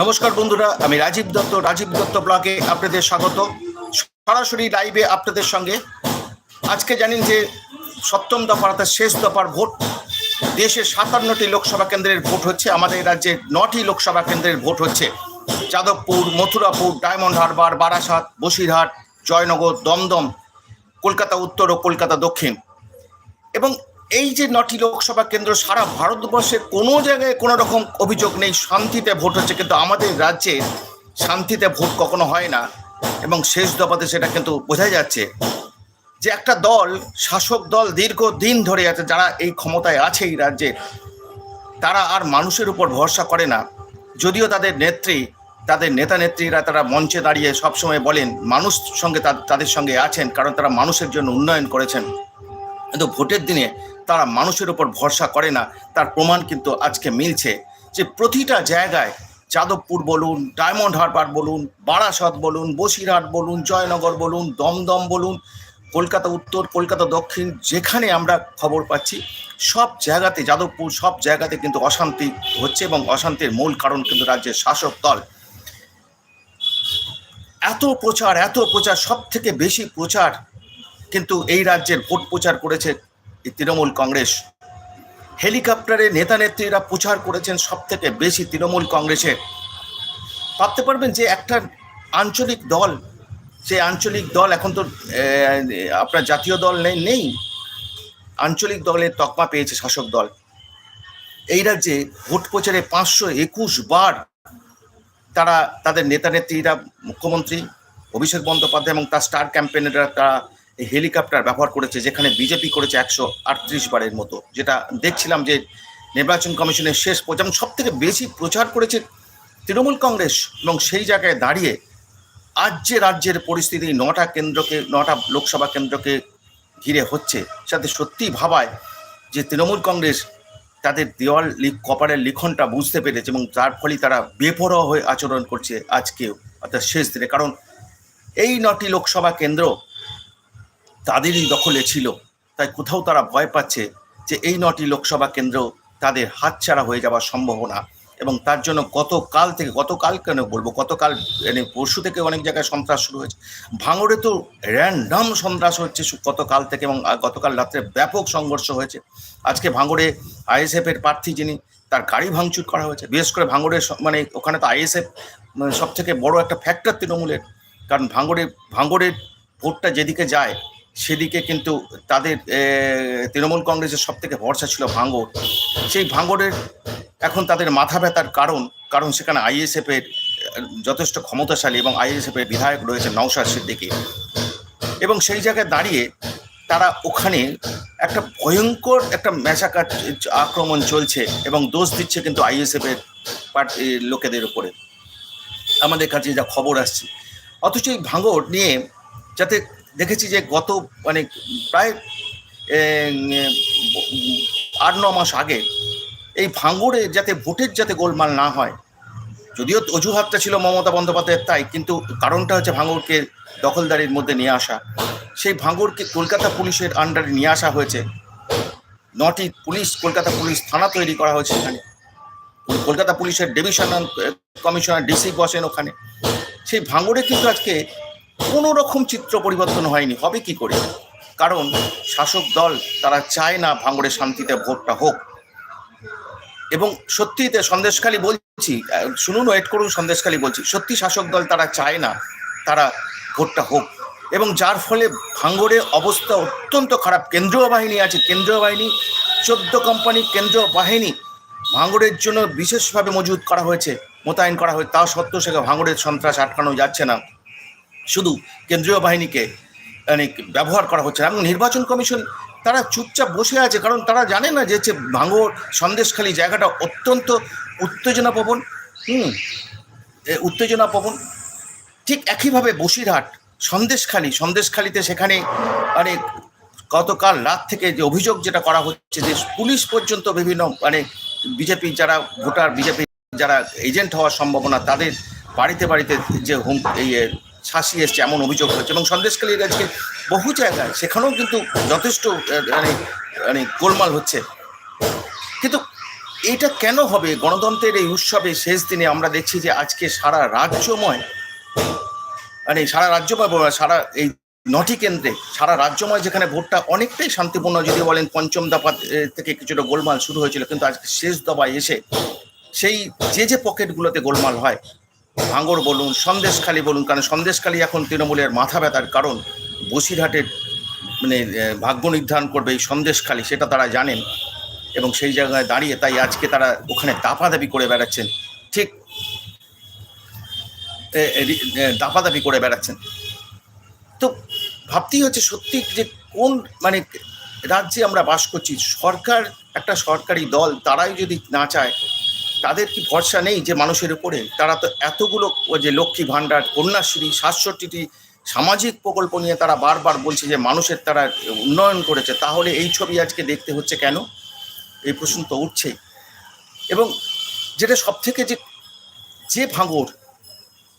নমস্কার বন্ধুরা, আমি রাজীব দত্ত রাজীব দত্ত ব্লগে আপনাদের স্বাগত। সরাসরি লাইভে আপনাদের সঙ্গে। আজকে জানেন যে সপ্তম দফার অর্থাৎ শেষ দফার ভোট, দেশের সাতান্নটি লোকসভা কেন্দ্রের ভোট হচ্ছে, আমাদের রাজ্যে নটি লোকসভা কেন্দ্রের ভোট হচ্ছে। যাদবপুর, মথুরাপুর, ডায়মন্ড হারবার, বারাসাত, বসিরহাট, জয়নগর, দমদম, কলকাতা উত্তর ও কলকাতা দক্ষিণ। এবং এই যে নটি লোকসভা কেন্দ্র, সারা ভারতবর্ষে কোনো জায়গায় কোনো রকম অভিযোগ নেই, শান্তিতে ভোট হচ্ছে। কিন্তু আমাদের রাজ্যে শান্তিতে ভোট কখনো হয় না এবং শেষ দফাতে সেটা কিন্তু বোঝা যাচ্ছে যে একটা দল, শাসক দল দীর্ঘদিন ধরে আছে, যারা এই ক্ষমতায় আছে এই রাজ্যে, তারা আর মানুষের উপর ভরসা করে না। যদিও তাদের নেত্রী, তাদের নেতা নেত্রীরা তারা মঞ্চে দাঁড়িয়ে সবসময় বলেন, মানুষ সঙ্গে তাদের সঙ্গে আছেন, কারণ তারা মানুষের জন্য উন্নয়ন করেছেন। কিন্তু ভোটের দিনে তারা মানুষের উপর ভরসা করে না। তার প্রমাণ কিন্তু আজকে মিলছে যে প্রতিটা জায়গায় যাদবপুর বলুন, ডায়মন্ড হারবার বলুন, বারাসত বলুন, বসিরহাট বলুন, জয়নগর বলুন, দমদম বলুন, কলকাতা উত্তর, কলকাতা দক্ষিণ, যেখানে আমরা খবর পাচ্ছি, সব জায়গাতে যাদবপুর সব জায়গাতে কিন্তু অশান্তি হচ্ছে এবং অশান্তির মূল কারণ কিন্তু রাজ্যের শাসক দল। এত প্রচার এত প্রচার সব থেকে বেশি প্রচার কিন্তু এই রাজ্যের ভোট প্রচার করেছে তৃণমূল কংগ্রেস। হেলিকপ্টারে নেতা নেত্রীরা প্রচার করেছেন সব থেকে বেশি তৃণমূল কংগ্রেসের ভাবতে পারবেন যে একটা আঞ্চলিক দল, সেই আঞ্চলিক দল এখন তো আপনার জাতীয় দল নেই নেই। আঞ্চলিক দলের তকমা পেয়েছে শাসক দল। এই রাজ্যে ভোট প্রচারে পাঁচশো একুশ বার তারা, তাদের নেতা নেত্রীরা, মুখ্যমন্ত্রী অভিষেক বন্দ্যোপাধ্যায় এবং তার স্টার ক্যাম্পেনেরা তারা হেলিকপ্টার ব্যবহার করেছে, যেখানে বিজেপি করেছে একশো আটত্রিশ বারের মতো। যেটা দেখছিলাম যে নির্বাচন কমিশনের শেষ প্রচার সব থেকে বেশি প্রচার করেছে তৃণমূল কংগ্রেস, এবং সেই জায়গায় দাঁড়িয়ে আজ যে রাজ্যের পরিস্থিতি নটা কেন্দ্রকে, নটা লোকসভা কেন্দ্রকে ঘিরে হচ্ছে, সাথে সত্যি ভাবায় যে তৃণমূল কংগ্রেস তাদের দেওয়াল লি- কপারের লিখনটা বুঝতে পেরেছে, এবং তার ফলে তারা বেপরোয়া হয়ে আচরণ করছে আজকেও, অর্থাৎ শেষ দিনে। কারণ এই নটি লোকসভা কেন্দ্র তাদেরই দখলে ছিল। তাই কোথাও তারা ভয় পাচ্ছে যে এই নটি লোকসভা কেন্দ্র তাদের হাতছাড়া হয়ে যাওয়ার সম্ভাবনা এবং তার জন্য গতকাল থেকে, গতকাল কেন বলব, গতকাল মানে পরশু থেকে অনেক জায়গায় সন্ত্রাস শুরু হয়েছে। ভাঙড়ে তো র্যান্ডাম সন্ত্রাস হচ্ছে গতকাল থেকে এবং গতকাল রাত্রে ব্যাপক সংঘর্ষ হয়েছে। আজকে ভাঙড়ে আইএসএফ এর প্রার্থী যিনি, তার গাড়ি ভাঙচুর করা হয়েছে। বিশেষ করে ভাঙড়ের স- মানে ওখানে তো আইএসএফ সব থেকে বড় একটা ফ্যাক্টর তৃণমূলের। কারণ ভাঙড়ে, ভাঙড়ের ভোটটা যেদিকে যায় সেদিকে কিন্তু তাদের তৃণমূল কংগ্রেসের সব থেকে ভরসা ছিল ভাঙড় সেই ভাঙড়ের এখন তাদের মাথা ব্যথার কারণ কারণ সেখানে আইএসএফ এর যথেষ্ট ক্ষমতাশালী এবং আইএসএফ এর বিধায়ক রয়েছে নওশাদ সিদ্দিকী। এবং সেই জায়গায় দাঁড়িয়ে তারা ওখানে একটা ভয়ঙ্কর একটা ম্যাচাকার আক্রমণ চলছে এবং দোষ দিচ্ছে কিন্তু আইএসএফ এর পার্ট- লোকেদের উপরে। আমাদের কাছে যা খবর আসছে, অথচ এই ভাঙড় নিয়ে যাতে দেখেছি যে গত মানে প্রায় আট, ন মাস আগে এই ভাঙড়ে যাতে ভোটের যাতে গোলমাল না হয়, যদিও অজুহাতটা ছিল মমতা বন্দ্যোপাধ্যায়ের তাই, কিন্তু কারণটা হচ্ছে ভাঙড়কে দখলদারির মধ্যে নিয়ে আসা। সেই ভাঙড়কে কলকাতা পুলিশের আন্ডারে নিয়ে আসা হয়েছে। নটি পুলিশ, কলকাতা পুলিশ থানা তৈরি করা হয়েছে এখানে কলকাতা পুলিশের ডিভিশনাল কমিশনার ডিসি বসেন ওখানে। সেই ভাঙড়ে কিন্তু আজকে কোনো রকম চিত্র পরিবর্তন হয়নি। হবে কি করে? কারণ শাসক দল, তারা চায় না ভাঙড়ে শান্তিতে ভোটটা হোক। এবং সত্যিতে সন্দেশখালী বলছি শুনুন ওয়েট করুন, সন্দেশখালী বলছি সত্যি শাসক দল তারা চায় না তারা ভোটটা হোক। এবং যার ফলে ভাঙ্গরে অবস্থা অত্যন্ত খারাপ। কেন্দ্রীয় বাহিনী আছে, কেন্দ্রীয় বাহিনী, চোদ্দ কোম্পানি কেন্দ্রীয় বাহিনী ভাঙড়ের জন্য বিশেষভাবে মজুত করা হয়েছে, মোতায়েন করা হয়েছে। তা সত্ত্বেও সেখানে ভাঙড়ের সন্ত্রাস আটকানো যাচ্ছে না। শুধু কেন্দ্রীয় বাহিনীকে মানে ব্যবহার করা হচ্ছে। এবং নির্বাচন কমিশন তারা চুপচাপ বসে আছে, কারণ তারা জানে না যে হচ্ছে ভাঙড় সন্দেশখালী জায়গাটা অত্যন্ত উত্তেজনা প্রবণ হুম উত্তেজনা প্রবণ ঠিক একইভাবে বসিরহাট, সন্দেশখালী, সন্দেশখালীতে সেখানে মানে গতকাল রাত থেকে যে অভিযোগ যেটা করা হচ্ছে যে পুলিশ পর্যন্ত বিভিন্ন মানে বিজেপি যারা, ভোটার বিজেপি যারা এজেন্ট হওয়ার সম্ভাবনা, তাদের বাড়িতে বাড়িতে যে হুম এই এ, শাসি এসছে এমন অভিযোগ হচ্ছে এবং সন্দেশখালীর আজকে বহু জায়গায় সেখানেও কিন্তু যথেষ্ট মানে মানে গোলমাল হচ্ছে। কিন্তু এটা কেন হবে? গণতন্ত্রের এই উৎসবে শেষ দিনে আমরা দেখছি যে আজকে সারা রাজ্যময় মানে সারা রাজ্যময় সারা এই নটি কেন্দ্রে সারা রাজ্যময় যেখানে ভোটটা অনেকটাই শান্তিপূর্ণ যদি বলেন পঞ্চম দফা থেকে কিছুটা গোলমাল শুরু হয়েছিল কিন্তু আজকে শেষ দফায় এসে সেই যে যে পকেটগুলোতে গোলমাল হয় ভাঙর বলুন, সন্দেশখালী বলুন, কারণ সন্দেশখালী এখন তৃণমূলের মাথা ব্যথার কারণ। বসিরহাটের মানে ভাগ্য নির্ধারণ করবে এই সন্দেশখালী, সেটা তারা জানেন। এবং সেই জায়গায় দাঁড়িয়ে তাই আজকে তারা ওখানে দাপাদাপি করে বেড়াচ্ছেন। ঠিক দাপাদাপি করে বেড়াচ্ছেন। তো ভাবতেই হচ্ছে সত্যি যে কোন মানে রাজ্যে আমরা বাস করছি। সরকার, একটা সরকারি দল, তারাই যদি না চায় তাদের কি ভরসা নেই যে মানুষের উপরে? তারা তো এতগুলো যে লক্ষ্মী ভাণ্ডার, কন্যাশ্রী, সাতষট্টিটি সামাজিক প্রকল্প নিয়ে তারা বারবার বলছে যে মানুষের তারা উন্নয়ন করেছে। তাহলে এই ছবি আজকে দেখতে হচ্ছে কেন? এই প্রশ্ন তো উঠছেই। এবং যেটা সব থেকে যে যে ভাঙর,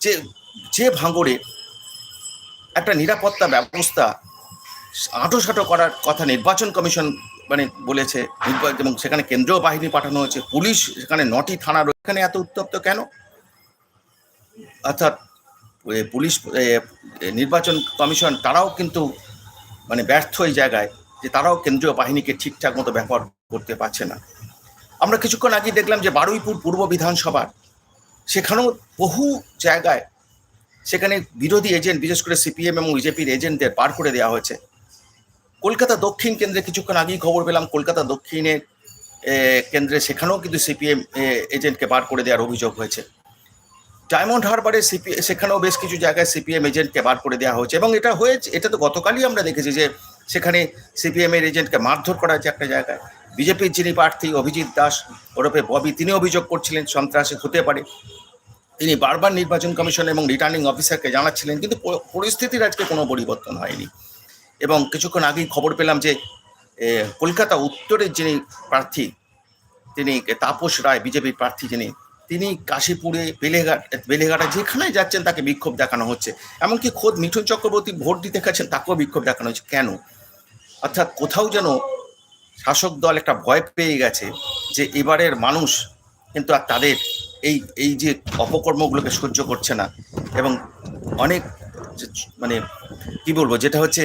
যে যে ভাঙরে একটা নিরাপত্তা ব্যবস্থা আঁটোসাঁটো করার কথা নির্বাচন কমিশন মানে বলেছে এবং সেখানে কেন্দ্রীয় বাহিনী পাঠানো হয়েছে, পুলিশ সেখানে নটি থানা এখানে এত উত্তপ্ত কেন? অর্থাৎ পুলিশ নির্বাচন কমিশন তারাও কিন্তু মানে ব্যর্থ এই জায়গায় যে তারাও কেন্দ্রীয় বাহিনীকে ঠিকঠাক মতো ব্যবহার করতে পারছে না। আমরা কিছুক্ষণ আগে দেখলাম যে বারুইপুর পূর্ব বিধানসভার সেখানেও বহু জায়গায় সেখানে বিরোধী এজেন্ট, বিশেষ করে সিপিএম এবং বিজেপির এজেন্টদের পার করে দেওয়া হয়েছে। কলকাতা দক্ষিণ কেন্দ্রে কিছুক্ষণ আগেই খবর পেলাম, কলকাতা দক্ষিণের কেন্দ্রে সেখানেও কিন্তু সিপিএম এজেন্টকে বার করে দেওয়ার অভিযোগ হয়েছে। ডায়মন্ড হারবারে সিপি, সেখানেও বেশ কিছু জায়গায় সিপিএম এজেন্টকে বার করে দেওয়া হয়েছে এবং এটা হয়েছে, এটা তো গতকালই আমরা দেখেছি যে সেখানে সিপিএম এর এজেন্টকে মারধর করা হয়েছে একটা জায়গায়। বিজেপির যিনি প্রার্থী অভিজিৎ দাস ওরফে ববি, তিনি অভিযোগ করছিলেন সন্ত্রাসী হতে পারে। তিনি বারবার নির্বাচন কমিশন এবং রিটার্নিং অফিসারকে জানাচ্ছিলেন, কিন্তু পরিস্থিতির আজকে কোনো পরিবর্তন হয়নি। এবং কিছুক্ষণ আগেই খবর পেলাম যে কলকাতা উত্তরের যিনি প্রার্থী, তিনি তাপস রায় বিজেপির প্রার্থী যিনি, তিনি কাশীপুরে বেলেঘাট, বেলেঘাটা যেখানে যাচ্ছেন তাকে বিক্ষোভ দেখানো হচ্ছে। এমনকি খোদ মিঠুন চক্রবর্তী ভোট দিতে গেছেন, তাকেও বিক্ষোভ দেখানো হচ্ছে। কেন? অর্থাৎ কোথাও যেন শাসক দল একটা ভয় পেয়ে গেছে যে এবারের মানুষ কিন্তু আর তাদের এই এই যে অপকর্মগুলোকে সহ্য করছে না। এবং অনেক মানে কি বলব, যেটা হচ্ছে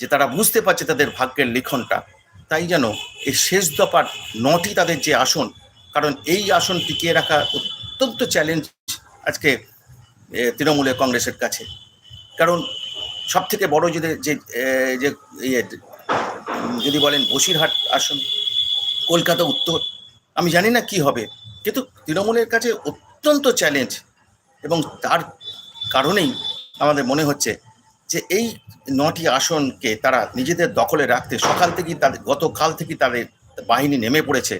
যে তারা বুঝতে পারছে তাদের ভাগ্যের লিখনটা, তাই যেন এই শেষ দফার নটি তাদের যে আসন, কারণ এই আসন টিকিয়ে রাখা অত্যন্ত চ্যালেঞ্জ আজকে তৃণমূলের কংগ্রেসের কাছে। কারণ সব থেকে বড় যদি যে ইয়ে যদি বলেন বসিরহাট আসন, কলকাতা উত্তর, আমি জানি না কি হবে, কিন্তু তৃণমূলের কাছে অত্যন্ত চ্যালেঞ্জ এবং তার কারণেই আমাদের মনে হচ্ছে যে এই নটি আসনকে তারা নিজেদের দখলে রাখতে সকাল থেকেই তাদের, গতকাল থেকেই তাদের বাহিনী নেমে পড়েছে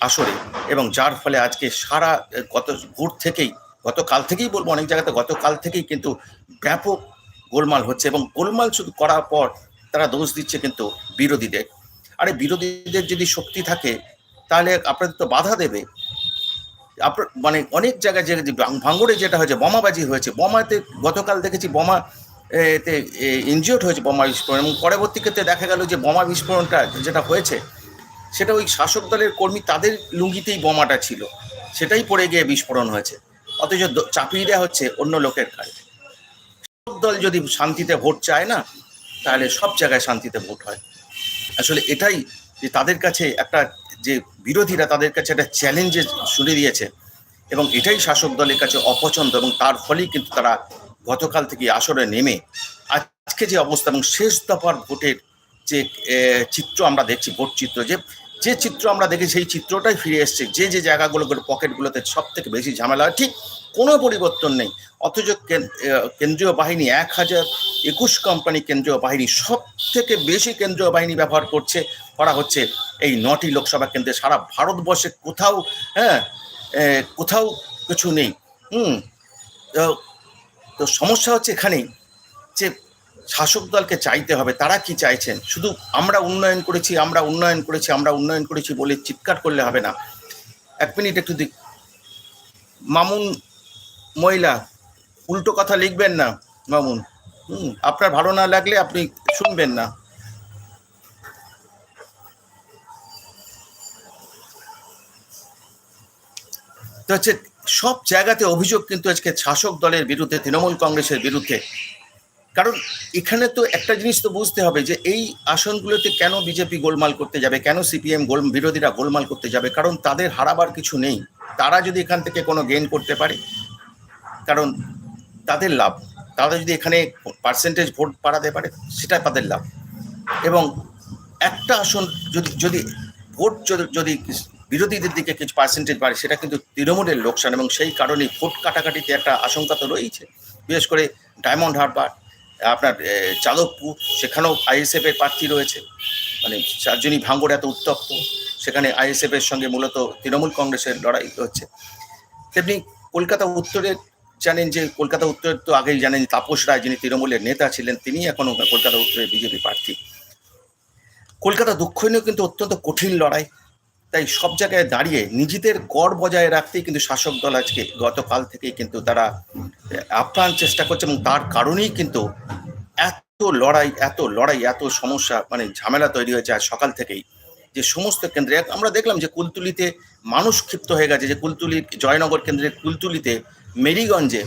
আসরে এবং যার ফলে আজকে সারা, গত, ভোর থেকেই, গতকাল থেকেই বলব অনেক জায়গাতে গতকাল থেকেই কিন্তু ব্যাপক গোলমাল হচ্ছে এবং গোলমাল শুধু করার পর তারা দোষ দিচ্ছে কিন্তু বিরোধীদের। আরে বিরোধীদের যদি শক্তি থাকে, তাহলে আপনাদের তো বাধা দেবে। মানে অনেক জায়গায় যে যে ভাঙড়ে যেটা হয়েছে, বোমাবাজি হয়েছে, বোমাতে গতকাল দেখেছি বোমা এ, তে ইনজিওর্ড হয়েছে বোমা বিস্ফোরণ। এবং পরবর্তী ক্ষেত্রে দেখা গেল যে বোমা বিস্ফোরণটা যেটা হয়েছে সেটা ওই শাসক দলের কর্মী তাদের লুঙ্গিতেই বোমাটা ছিল। সেটাই পড়ে গিয়ে বিস্ফোরণ হয়েছে। অথচ চাপিয়ে দেওয়া হচ্ছে অন্য লোকের কাজ। শাসক দল যদি শান্তিতে ভোট চায় না তাহলে সব জায়গায় শান্তিতে ভোট হয়। আসলে এটাই যে তাদের কাছে একটা যে বিরোধীরা তাদের কাছে একটা চ্যালেঞ্জে শুনে দিয়েছে এবং এটাই শাসক দলের কাছে অপছন্দ এবং তার ফলেই কিন্তু তারা গতকাল থেকে আসরে নেমে আজকে যে অবস্থা এবং শেষ দফার ভোটের যে চিত্র আমরা দেখছি, ভোট চিত্র, যে যে চিত্র আমরা দেখি সেই চিত্রটাই ফিরে এসছে। যে যে জায়গাগুলো পকেটগুলোতে সব থেকে বেশি ঝামেলা ঠিক কোনো পরিবর্তন নেই। অথচ কেন- কেন্দ্রীয় বাহিনী এক হাজার একুশ কোম্পানি কেন্দ্রীয় বাহিনী সব থেকে বেশি কেন্দ্রীয় বাহিনী ব্যবহার করছে, করা হচ্ছে এই নটি লোকসভা কেন্দ্রে। সারা ভারতবর্ষে কোথাও হ্যাঁ কোথাও কিছু নেই। হুম তো- সমস্যা হচ্ছে এখানেই যে শাসক দলকে চাইতে হবে, তারা কি চাইছেন? শুধু আমরা উন্নয়ন করেছি, আমরা উন্নয়ন করেছি, আমরা উন্নয়ন করেছি বলে চিৎকার করলে হবে না। এক মিনিট একটু দিক মামুন মহিলা, উল্টো কথা লিখবেন না, মামুন। হুম, আপনার ভালো না লাগলে আপনি শুনবেন না। তো হচ্ছে সব জায়গাতে অভিযোগ কিন্তু আজকে শাসক দলের বিরুদ্ধে, তৃণমূল কংগ্রেসের বিরুদ্ধে। কারণ এখানে তো একটা জিনিস তো বুঝতে হবে যে, এই আসনগুলোতে কেন বিজেপি গোলমাল করতে যাবে? কেন সিপিএম গোল, বিরোধীরা গোলমাল করতে যাবে? কারণ তাদের হারাবার কিছু নেই। তারা যদি এখান থেকে কোনো গেইন করতে পারে, কারণ তাদের লাভ। তারা যদি এখানে পার্সেন্টেজ ভোট বাড়াতে পারে, সেটা তাদের লাভ। এবং একটা আসন যদি যদি ভোট যদি বিরোধীদের দিকে কিছু পার্সেন্টেজ বাড়ে সেটা কিন্তু তৃণমূলের লোকসান এবং সেই কারণে ভোট কাটাকাটিতে একটা আশঙ্কা তো রয়েছে বিশেষ করে ডায়মন্ড হারবার আপনার এ, যাদবপুর সেখানেও আইএসএফ এর প্রার্থী রয়েছে। মানে চারজনই ভাঙ্গর এত উত্তপ্ত সেখানে আইএসএফ এর সঙ্গে মূলত তৃণমূল কংগ্রেসের লড়াই হচ্ছে। তেমনি কলকাতা উত্তরের জানেন যে কলকাতা উত্তরের তো আগেই জানেন তাপস রায় যিনি তৃণমূলের নেতা ছিলেন তিনি এখনও কলকাতা উত্তরের বিজেপি প্রার্থী। কলকাতা দক্ষিণেও কিন্তু অত্যন্ত কঠিন লড়াই। তাই সব জায়গায় দাঁড়িয়ে নিজেদের গড় বজায় রাখতেই কিন্তু শাসক দল আজকে গতকাল থেকেই কিন্তু তারা আপ্রাণ চেষ্টা করছে এবং তার কারণেই কিন্তু এত লড়াই এত লড়াই, এত সমস্যা মানে ঝামেলা তৈরি হয়েছে আজ সকাল থেকেই। যে সমস্ত কেন্দ্রে, আমরা দেখলাম যে কুলতুলিতে মানুষ ক্ষিপ্ত হয়ে গেছে, যে কুলতুলি, জয়নগর কেন্দ্রের কুলতুলিতে, মেরিগঞ্জে,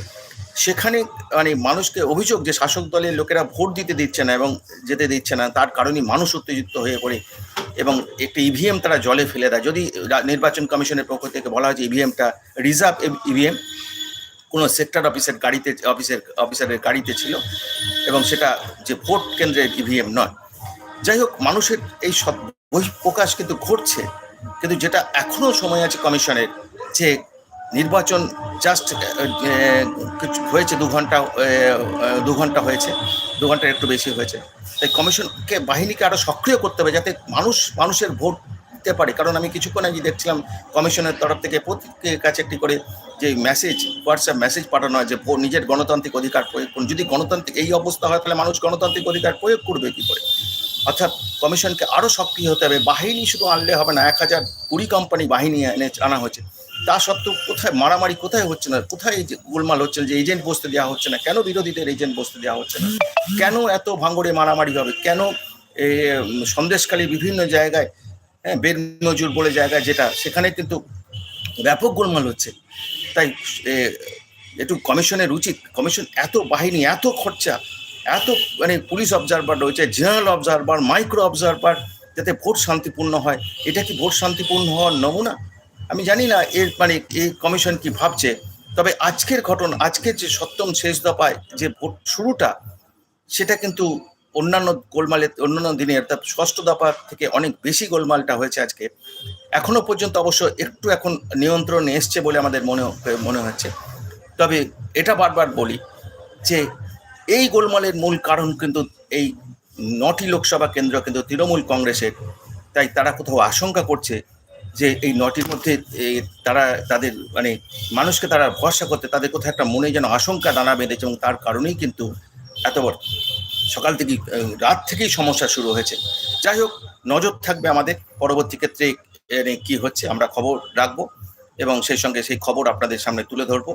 সেখানে মানে মানুষকে অভিযোগ যে শাসক দলের লোকেরা ভোট দিতে দিচ্ছে না এবং যেতে দিচ্ছে না, তার কারণেই মানুষ উত্তেজিত হয়ে পড়ে। এবং একটি ইভিএম তারা জলে ফেলে দেয়। যদি নির্বাচন কমিশনের পক্ষ থেকে বলা হয় যে ইভিএমটা রিজার্ভ ইভিএম কোনো সেক্টর অফিসের গাড়িতে, অফিসের, অফিসারের গাড়িতে ছিল এবং সেটা যে ভোট কেন্দ্রের ইভিএম নয়। যাই হোক, মানুষের এই সব প্রকাশ কিন্তু ঘটছে। কিন্তু যেটা এখনও সময় আছে কমিশনের যে নির্বাচন জাস্ট কিছু হয়েছে দু ঘণ্টা দু ঘণ্টা হয়েছে, দু ঘণ্টার একটু বেশি হয়েছে। তাই কমিশনকে, বাহিনীকে আরও সক্রিয় করতে হবে যাতে মানুষ, মানুষের ভোট দিতে পারে। কারণ আমি কিছুক্ষণ আগে দেখছিলাম কমিশনের তরফ থেকে প্রত্যেকের কাছে একটি করে যে মেসেজ হোয়াটসঅ্যাপ মেসেজ পাঠানো হয় যে ভোট নিজের গণতান্ত্রিক অধিকার প্রয়োগ করুন। যদি গণতান্ত্রিক এই অবস্থা হয়, তাহলে মানুষ গণতান্ত্রিক অধিকার প্রয়োগ করবে কী করে? অর্থাৎ কমিশনকে আরও সক্রিয় হতে হবে। বাহিনী শুধু আনলে হবে না, এক হাজার কুড়ি কোম্পানি বাহিনী এনে আনা হয়েছে। তা সত্ত্বেও কোথায় মারামারি কোথায় হচ্ছে না? কোথায় গোলমাল হচ্ছে যে এজেন্ট বসতে দেওয়া হচ্ছে না? কেন বিরোধীদের এজেন্ট বসতে দেওয়া হচ্ছে না? কেন এত ভাঙড়ে মারামারি হবে? কেন উম, বিভিন্ন জায়গায় হ্যাঁ বের নজুর বলে জায়গায় যেটা সেখানে কিন্তু ব্যাপক গোলমাল হচ্ছে। তাই একটু কমিশনের উচিত কমিশন এত বাহিনী এত খরচা এত মানে পুলিশ অবজারভার রয়েছে জেনারেল অবজারভার মাইক্রো অবজারভার যাতে ভোট শান্তিপূর্ণ হয়। এটা কি ভোট শান্তিপূর্ণ হওয়ার নমুনা? আমি জানি না এর মানে এই কমিশন কি ভাবছে, তবে আজকের ঘটনা, আজকের যে সপ্তম শেষ দফায় যে ভোট শুরুটা, সেটা কিন্তু অন্যান্য গোলমালের অন্যান্য দিনে অর্থাৎ ষষ্ঠ দফা থেকে অনেক বেশি গোলমালটা হয়েছে আজকে। এখনও পর্যন্ত অবশ্য একটু এখন নিয়ন্ত্রণে এসছে বলে আমাদের মনে মনে হচ্ছে। তবে এটা বারবার বলি যে এই গোলমালের মূল কারণ কিন্তু এই নটি লোকসভা কেন্দ্র, কিন্তু তৃণমূল কংগ্রেসের, তাই তারা কোথাও আশঙ্কা করছে যে এই নটির মধ্যে তারা তাদের মানে মানুষকে তারা ভরসা করতে, তাদের কোথাও একটা মনে যেন আশঙ্কা দানা বেঁধেছে এবং তার কারণেই কিন্তু এত বড়। সকাল থেকে রাত থেকেই সমস্যা শুরু হয়েছে। যাই হোক, নজর থাকবে আমাদের। পরবর্তী ক্ষেত্রে কি হচ্ছে আমরা খবর রাখব এবং সেই সঙ্গে সেই খবর আপনাদের সামনে তুলে ধরবো।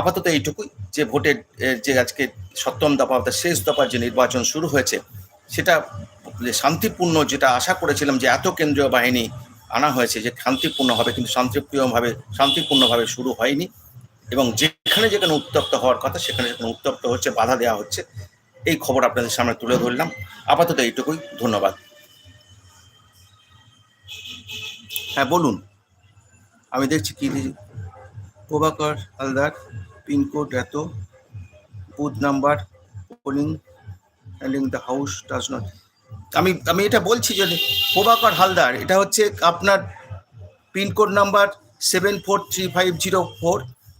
আপাতত এইটুকুই, যে ভোটের যে আজকে সপ্তম দফা অর্থাৎ শেষ দফার যে নির্বাচন শুরু হয়েছে, সেটা শান্তিপূর্ণ যেটা আশা করেছিলাম যে এত কেন্দ্রীয় বাহিনী আনা হয়েছে যে শান্তিপূর্ণভাবে, কিন্তু শান্তিপ্রিয়ভাবে, শান্তিপূর্ণভাবে শুরু হয়নি। এবং যেখানে যেখানে উত্তপ্ত হওয়ার কথা, সেখানে যেখানে উত্তপ্ত হচ্ছে, বাধা দেওয়া হচ্ছে। এই খবর আপনাদের সামনে তুলে ধরলাম। আপাতত এইটুকুই। ধন্যবাদ। হ্যাঁ বলুন। আমি দেখছি কি প্রভাকর হালদার, পিনকোড এত, booth number, polling the house, does not আমি আমি এটা বলছি যে প্রভাকর হালদার, এটা হচ্ছে আপনার pin code number seven four three five zero four,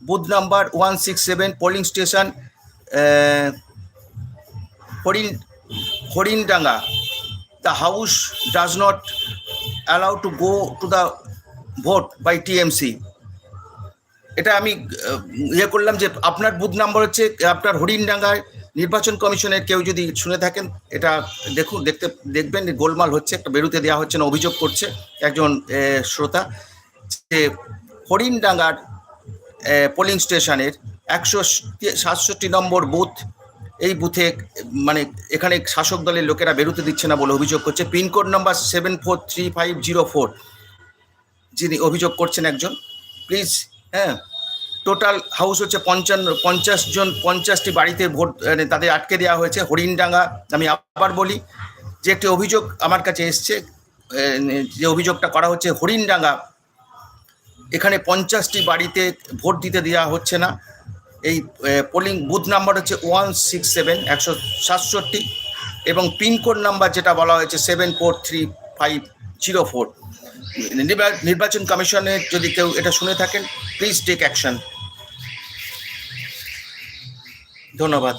booth number one six seven, polling station হরিণ, Harindanga. The house does not allow to go to the vote by TMC এটা আমি ইয়ে করলাম যে আপনার বুথ নাম্বার হচ্ছে আপনার হরিণডাঙ্গায় নির্বাচন কমিশনের কেউ যদি শুনে থাকেন, এটা দেখুন, দেখতে, দেখবেন গোলমাল হচ্ছে, একটা বেরুতে দেওয়া হচ্ছে না, অভিযোগ করছে একজন শ্রোতা যে হরিণডাঙ্গার পোলিং স্টেশনের একশো সাতষট্টি নম্বর বুথ, এই বুথে মানে এখানে শাসক দলের লোকেরা বেরোতে দিচ্ছে না বলে অভিযোগ করছে। Pin code number seven four three five zero four, যিনি অভিযোগ করছেন একজন, প্লিজ হ্যাঁ টোটাল হাউস হচ্ছে পঞ্চান্ন, পঞ্চাশ জন, পঞ্চাশটি বাড়িতে ভোট মানে তাদের আটকে দেওয়া হয়েছে। হরিণডাঙ্গা, আমি আবার বলি, যে একটি অভিযোগ আমার কাছে এসছে যে অভিযোগটা করা হচ্ছে, হরিণডাঙ্গা, এখানে পঞ্চাশটি বাড়িতে ভোট দিতে দেওয়া হচ্ছে না। এই পোলিং বুথ নাম্বার হচ্ছে ওয়ান সিক্স সেভেন একশো সাতষট্টি এবং পিনকোড নাম্বার যেটা বলা হয়েছে seven four three five zero four নির্বাচন কমিশনের যদি কেউ এটা শুনে থাকেন প্লিজ টেক অ্যাকশন ধন্যবাদ।